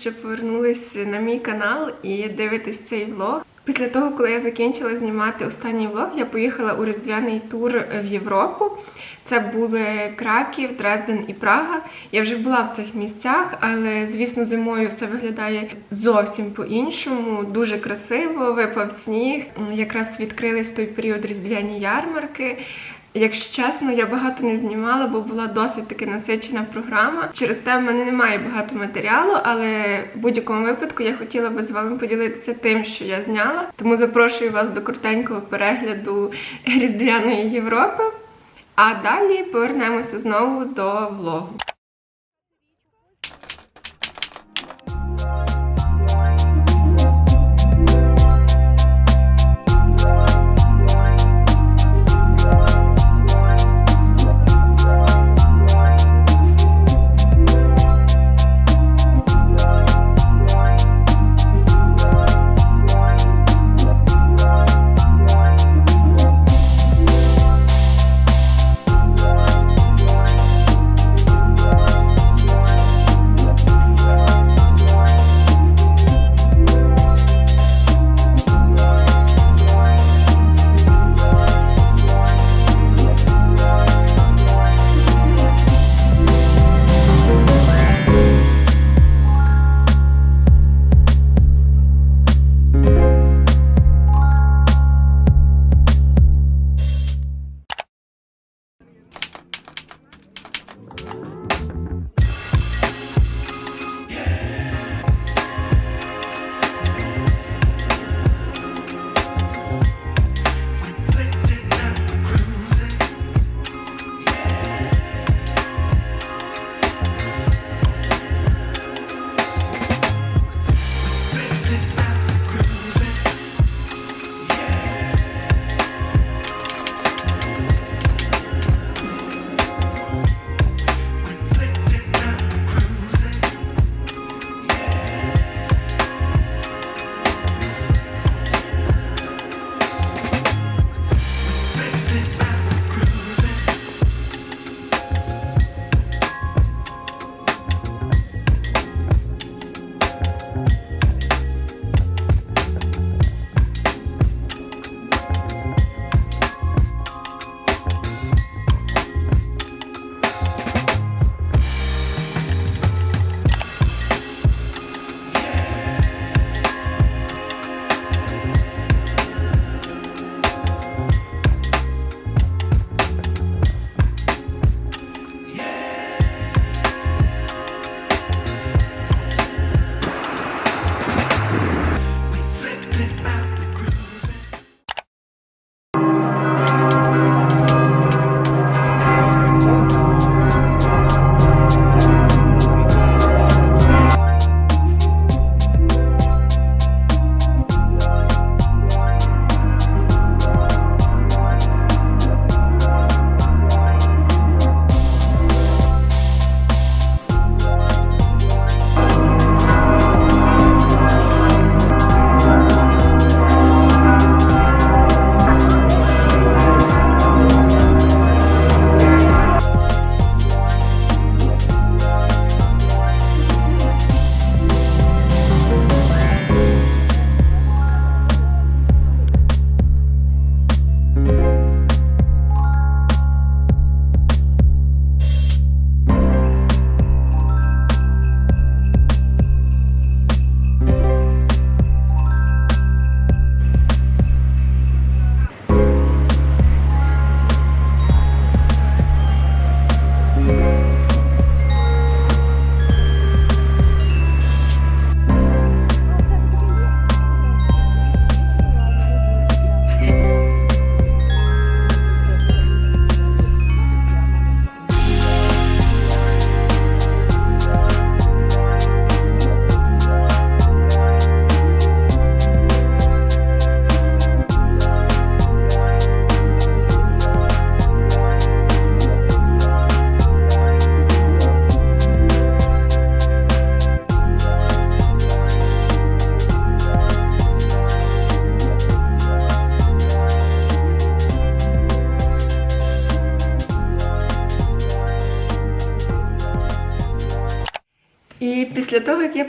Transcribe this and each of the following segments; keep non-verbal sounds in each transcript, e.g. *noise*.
Що повернулись на мій канал і дивитесь цей влог. Після того, коли я закінчила знімати останній влог, я поїхала у різдвяний тур в Європу. Це були Краків, Дрезден і Прага. Я вже була в цих місцях, але звісно, зимою все виглядає зовсім по-іншому. Дуже красиво, випав сніг. Якраз відкрились той період різдвяні ярмарки. Якщо чесно, я багато не знімала, бо була досить таки насичена програма. Через те в мене немає багато матеріалу, але в будь-якому випадку я хотіла би з вами поділитися тим, що я зняла. Тому запрошую вас до коротенького перегляду Різдвяної Європи. А далі повернемося знову до влогу.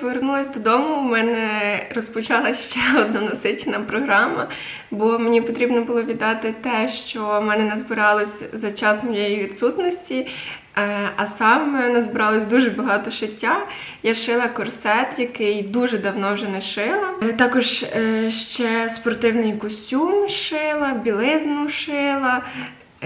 Повернулася додому, у мене розпочалася ще одна насичена програма, бо мені потрібно було віддати те, що в мене назбиралось за час моєї відсутності. Е, А саме назбиралось дуже багато шиття. Я шила корсет, який дуже давно вже не шила. Е, Також е, ще спортивний костюм шила, білизну шила.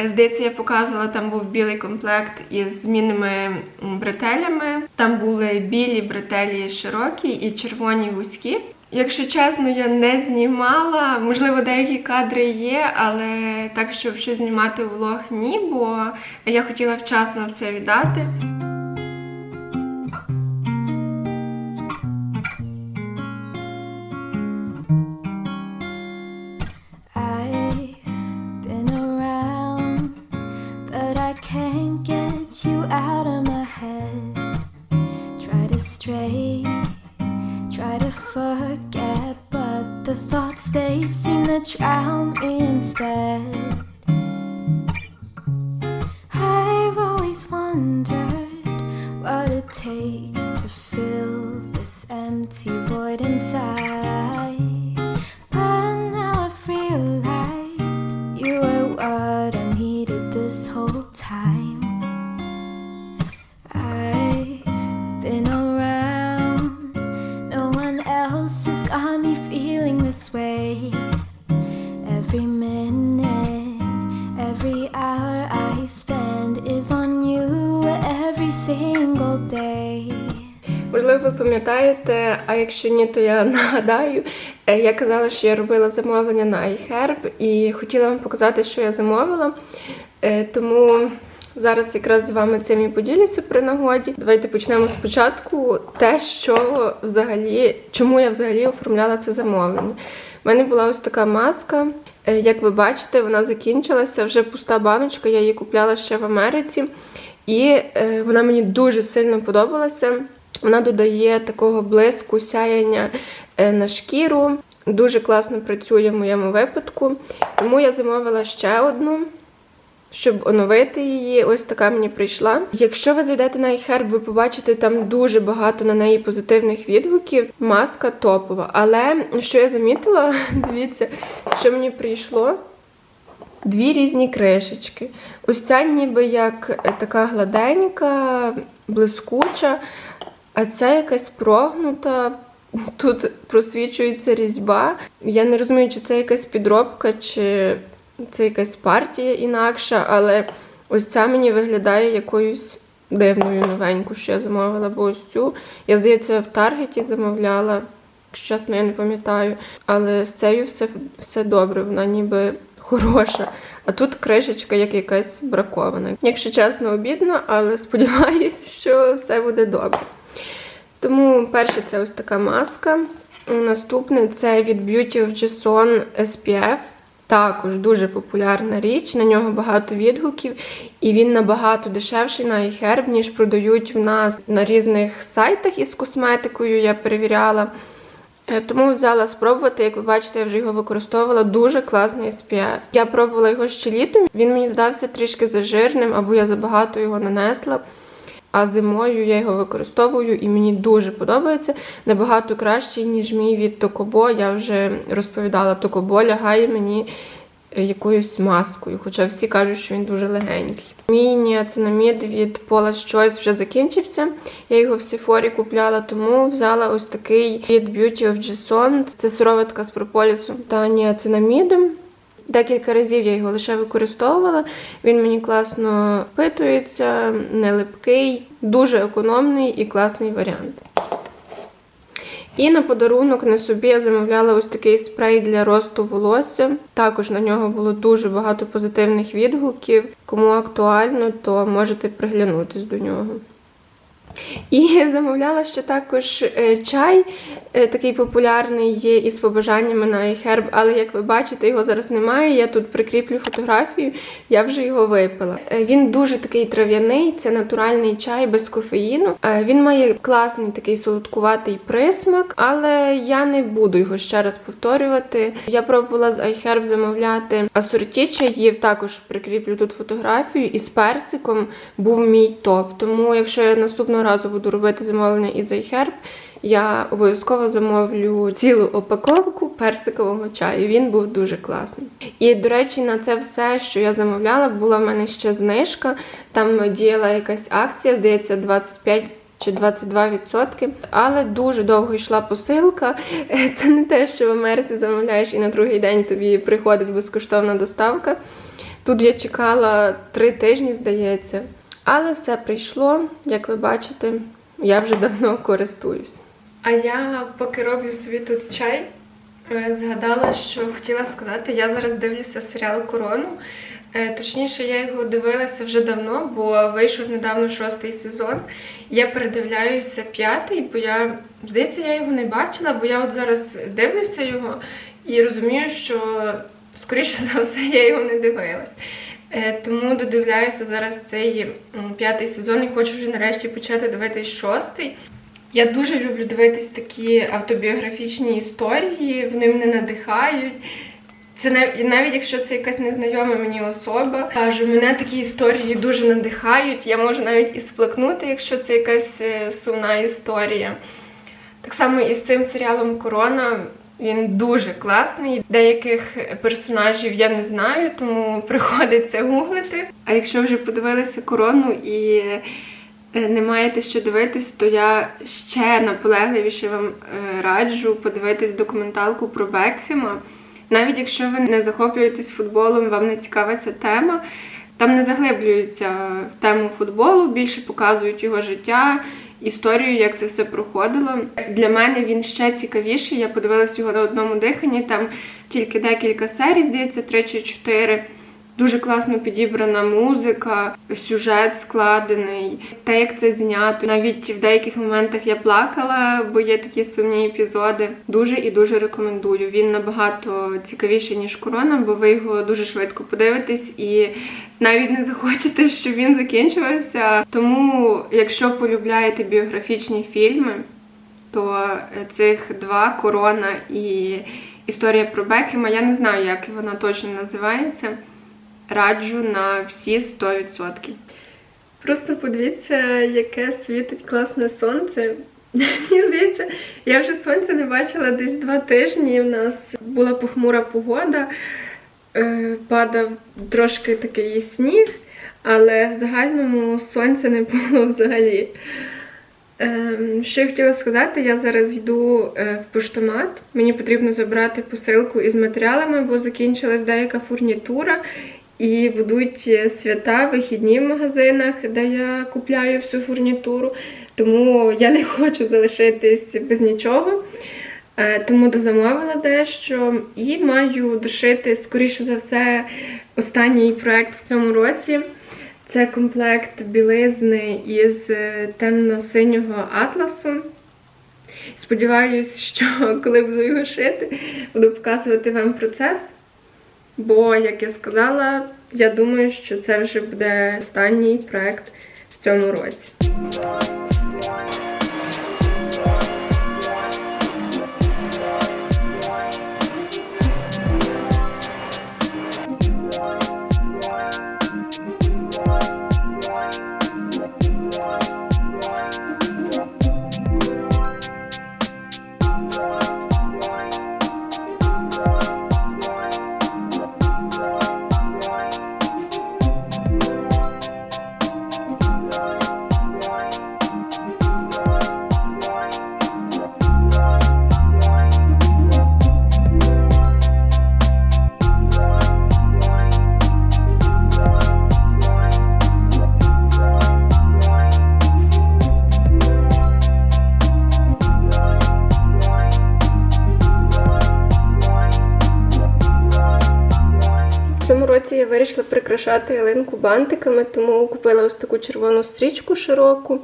Здається, я показувала, там був білий комплект із змінними бретелями. Там були білі бретелі широкі і червоні вузькі. Якщо чесно, я не знімала. Можливо, деякі кадри є, але так, щоб ще знімати влог, ні, бо я хотіла вчасно все віддати. Try to try to forget, but the thoughts they seem to drown me instead. I've always wondered what it takes every single day. Можливо, ви пам'ятаєте, а якщо ні, то я *laughs* нагадаю. Е, Я казала, що я робила замовлення на iHerb і хотіла вам показати, що я замовила. Е, Тому зараз якраз з вами цим і поділюся при нагоді. Давайте почнемо спочатку те, що взагалі, чому я взагалі оформляла це замовлення. У мене була ось така маска. Е, Як ви бачите, вона закінчилася, вже пуста баночка, я її купляла ще в Америці. І е, вона мені дуже сильно подобалася. Вона додає такого блиску, сяяння е, на шкіру. Дуже класно працює в моєму випадку. Тому я замовила ще одну, щоб оновити її. Ось така мені прийшла. Якщо ви зайдете на iHerb, ви побачите там дуже багато на неї позитивних відгуків. Маска топова. Але що я замітила, *laughs* дивіться, що мені прийшло. Дві різні кришечки. Ось ця ніби як е, така гладенька, блискуча, а ця якась прогнута. *laughs* Тут просвічується різьба. Я не розумію, чи це якась підробка, чи це якась партія інакша, але ось ця мені виглядає якоюсь дивною новеньку, що я замовила, бо ось цю. Я, здається, в Таргеті замовляла, якщо чесно, я не пам'ятаю. Але з цією все, все добре, вона ніби хороша. А тут кришечка як якась бракована. Якщо чесно, обідно, але сподіваюся, що все буде добре. Тому перше це ось така маска. Наступне це від Beauty of Jason SPF. Також дуже популярна річ, на нього багато відгуків, і він набагато дешевший на iHerb, ніж продають в нас на різних сайтах із косметикою. Я перевіряла. Е, Тому взяла спробувати, як ви бачите, я вже його використовувала. Дуже класний SPF. Я пробувала його ще літом. Він мені здався трішки зажирним, або я забагато його нанесла. А зимою я його використовую і мені дуже подобається. Набагато кращий, ніж мій від Токобо. Я вже розповідала, Токобо лягає мені якоюсь маскою, хоча всі кажуть, що він дуже легенький. Мій ніацинамід від Paula's Choice вже закінчився. Я його в Сефорі купляла, тому взяла ось такий від Beauty of Jason. Це сироватка з прополісом та ніацинамідом. Декілька разів я його лише використовувала. Він мені класно впитується, не липкий, дуже економний і класний варіант. І на подарунок на собі я замовляла ось такий спрей для росту волосся. Також на нього було дуже багато позитивних відгуків. Кому актуально, то можете приглянутись до нього. І *laughs* замовляла ще також е, чай, е, такий популярний є із побажаннями на iHerb, але як ви бачите, його зараз немає. Я тут прикріплю фотографію, я вже його випила. Е, Він дуже такий трав'яний, це натуральний чай без кофеїну. Він має класний такий солодкуватий присмак, але я не буду його ще раз повторювати. Я пробувала з iHerb замовляти асорті чаїв, також прикріплю тут фотографію, і з персиком був мій топ. Тому, якщо я наступного наступного разу буду робити замовлення із iHerb, я обов'язково замовлю цілу упаковку персикового чаю. Він був дуже класний. І, до речі, на це все, що я замовляла, була в мене ще знижка. Там діяла якась акція, здається, 25 чи 22%. Але дуже довго йшла посилка. *laughs* Це не те, що в Америці замовляєш і на другий день тобі приходить безкоштовна доставка. Тут я чекала три тижні, здається. Але все прийшло, як ви бачите, я вже давно користуюсь. А я поки роблю собі тут чай, е, згадала, що хотіла сказати, я зараз дивлюся серіал Корону. Е, Точніше, я його дивилася вже давно, бо вийшов недавно шостий сезон. Я передивляюся п'ятий, бо я, здається, я його не бачила, бо я от зараз дивлюся його і розумію, що скоріше за все я його не дивилась. Е, Тому додивляюся зараз цей п'ятий сезон і хочу вже нарешті почати дивитись шостий. Я дуже люблю дивитись такі автобіографічні історії, вони мене надихають. Це нав- навіть якщо це якась незнайома мені особа, кажу, мене такі історії дуже надихають. Я можу навіть і сплакнути, якщо це якась е, сумна історія. Так само і з цим серіалом Корона. Він дуже класний. Деяких персонажів я не знаю, тому приходиться гуглити. А якщо вже подивилися корону і е, не маєте що дивитись, то я ще наполегливіше вам е, раджу подивитись документалку про Бекхема. Навіть якщо ви не захоплюєтесь футболом, вам не цікава ця тема. Там не заглиблюються в тему футболу, більше показують його життя, історію, як це все проходило. Для мене він ще цікавіший. Я подивилася його на одному диханні. Там тільки декілька серій, здається, три чи чотири. Дуже класно підібрана музика, сюжет складений, те, як це знято. Навіть в деяких моментах я плакала, бо є такі сумні епізоди. Дуже і дуже рекомендую. Він набагато цікавіший, ніж корона, бо ви його дуже швидко подивитесь і навіть не захочете, *laughs* щоб він закінчувався. Тому, якщо полюбляєте біографічні фільми, то е, цих два корона і історія про Бекхема, я не знаю, як вона точно називається. Раджу на всі 100%. Просто подивіться, яке світить класне сонце. *laughs* Мені здається, я вже сонця не бачила десь два тижні. У нас була похмура погода, е, падав трошки такий сніг, але в загальному сонця не було *laughs* взагалі. Ем, Що я хотіла сказати, я зараз йду е, в поштомат. Мені потрібно забрати посилку із матеріалами, бо закінчилась деяка фурнітура. І будуть е, свята, вихідні в магазинах, де я купляю всю фурнітуру. Тому я не *laughs* хочу залишитись без нічого. Е, Тому дозамовила дещо і маю дошити, скоріше за все, останній проект в цьому році. Це комплект білизни із е, темно-синього атласу. Сподіваюсь, що *laughs* коли буду його шити, буду показувати вам процес. Бо, як я сказала, я думаю, що це вже буде останній проект в цьому році. Прикрашати ялинку бантиками, тому купила ось таку червону стрічку широку.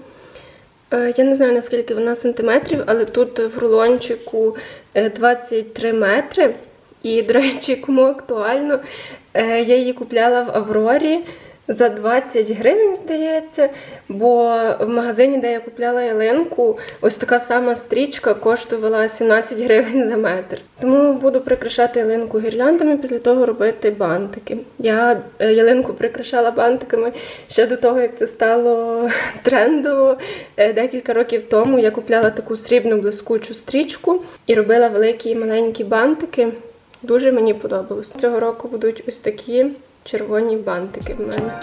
Е, Я не знаю наскільки вона сантиметрів, але тут в рулончику е, 23 метри. І, до речі, кому актуально, е, я її купляла в Аврорі за 20 гривень, здається. Бо в магазині, де я купляла ялинку, ось така сама стрічка коштувала 17 гривень за метр. Тому буду прикрашати ялинку гірляндами, після того робити бантики. Я е, ялинку прикрашала бантиками ще до того, як це стало трендово. Е, Декілька років тому я купляла таку срібну блискучу стрічку і робила великі і маленькі бантики. Дуже мені подобалось. Цього року будуть ось такі червоні бантики в мене.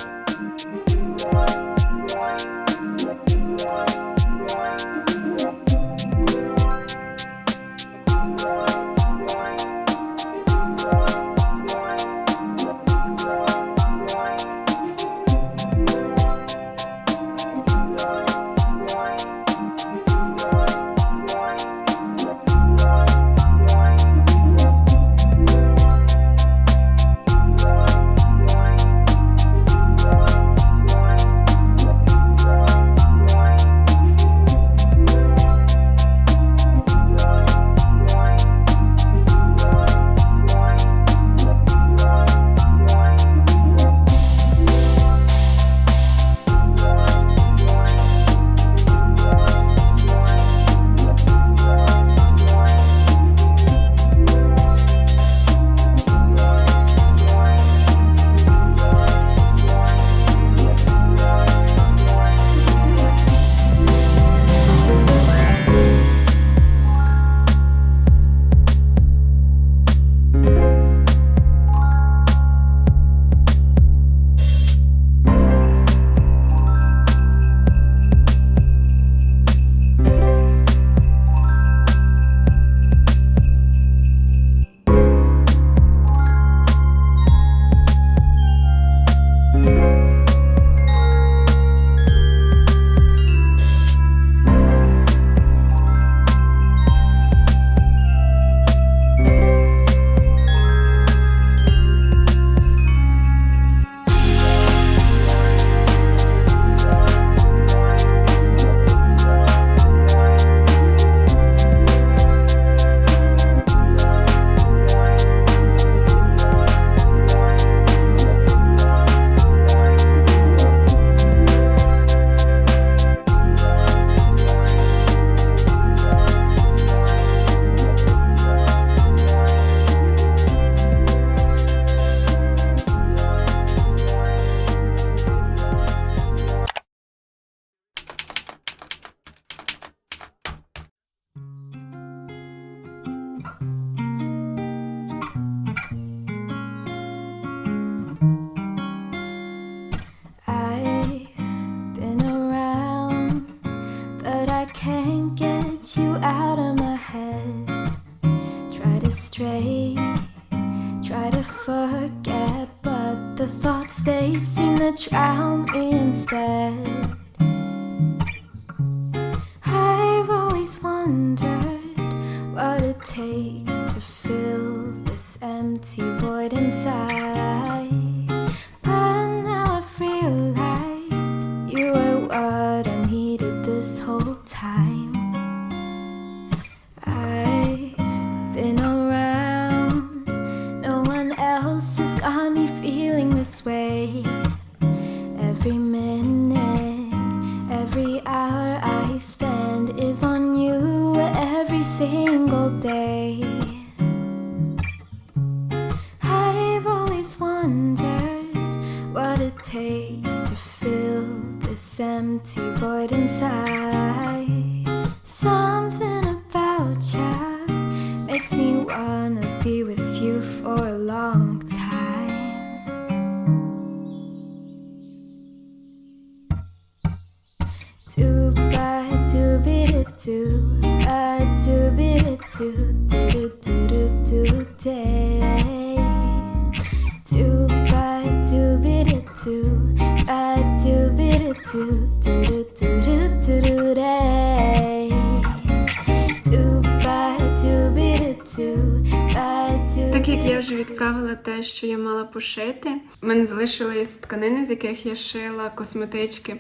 Так як я вже відправила те, що я мала пошити, в мене залишились тканини, з яких я шила косметички.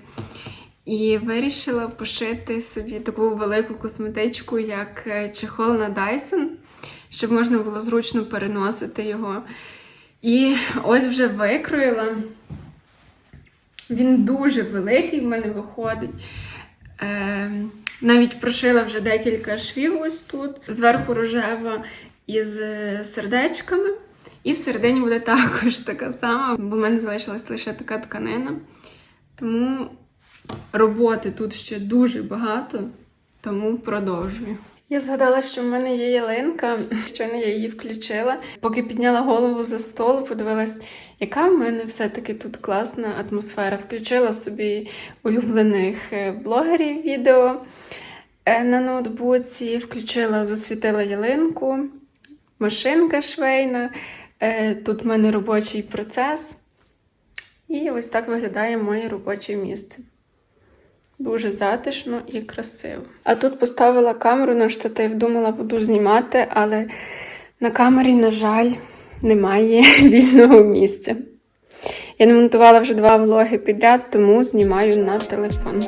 І вирішила пошити собі таку велику косметичку, як е, чехол на Dyson, щоб можна було зручно переносити його. І ось вже викроїла. Він дуже великий в мене виходить. Е, навіть прошила вже декілька швів ось тут. Зверху рожева із е, сердечками. І всередині буде також *laughs* така сама, бо в мене залишилась лише така тканина. Тому роботи тут ще дуже багато, тому продовжую. Я згадала, що в мене є ялинка, щойно я її включила. Поки підняла голову за стол, подивилась, яка в мене все-таки тут класна атмосфера. Включила собі улюблених е, блогерів відео е, на ноутбуці, включила, засвітила ялинку, машинка швейна. Е, Тут в мене робочий процес. І ось так виглядає моє робоче місце. Дуже затишно і красиво. А тут поставила камеру на штатив, думала, буду знімати, але на камері, на жаль, немає *laughs* вільного місця. Я не монтувала вже два влоги підряд, тому знімаю на телефон.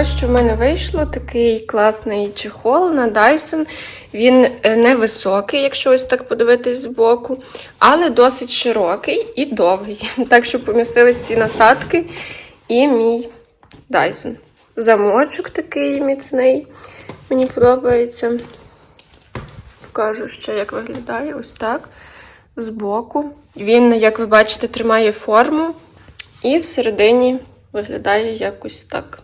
Ось що в мене вийшло такий класний чехол на Dyson. Він е, невисокий, якщо ось так подивитись збоку, але досить широкий і довгий. *laughs* Так що помістились ці насадки і мій Dyson. Замочок такий міцний. Мені подобається. Покажу ще, як виглядає ось так. Збоку. Він, як ви бачите, тримає форму і всередині виглядає якось так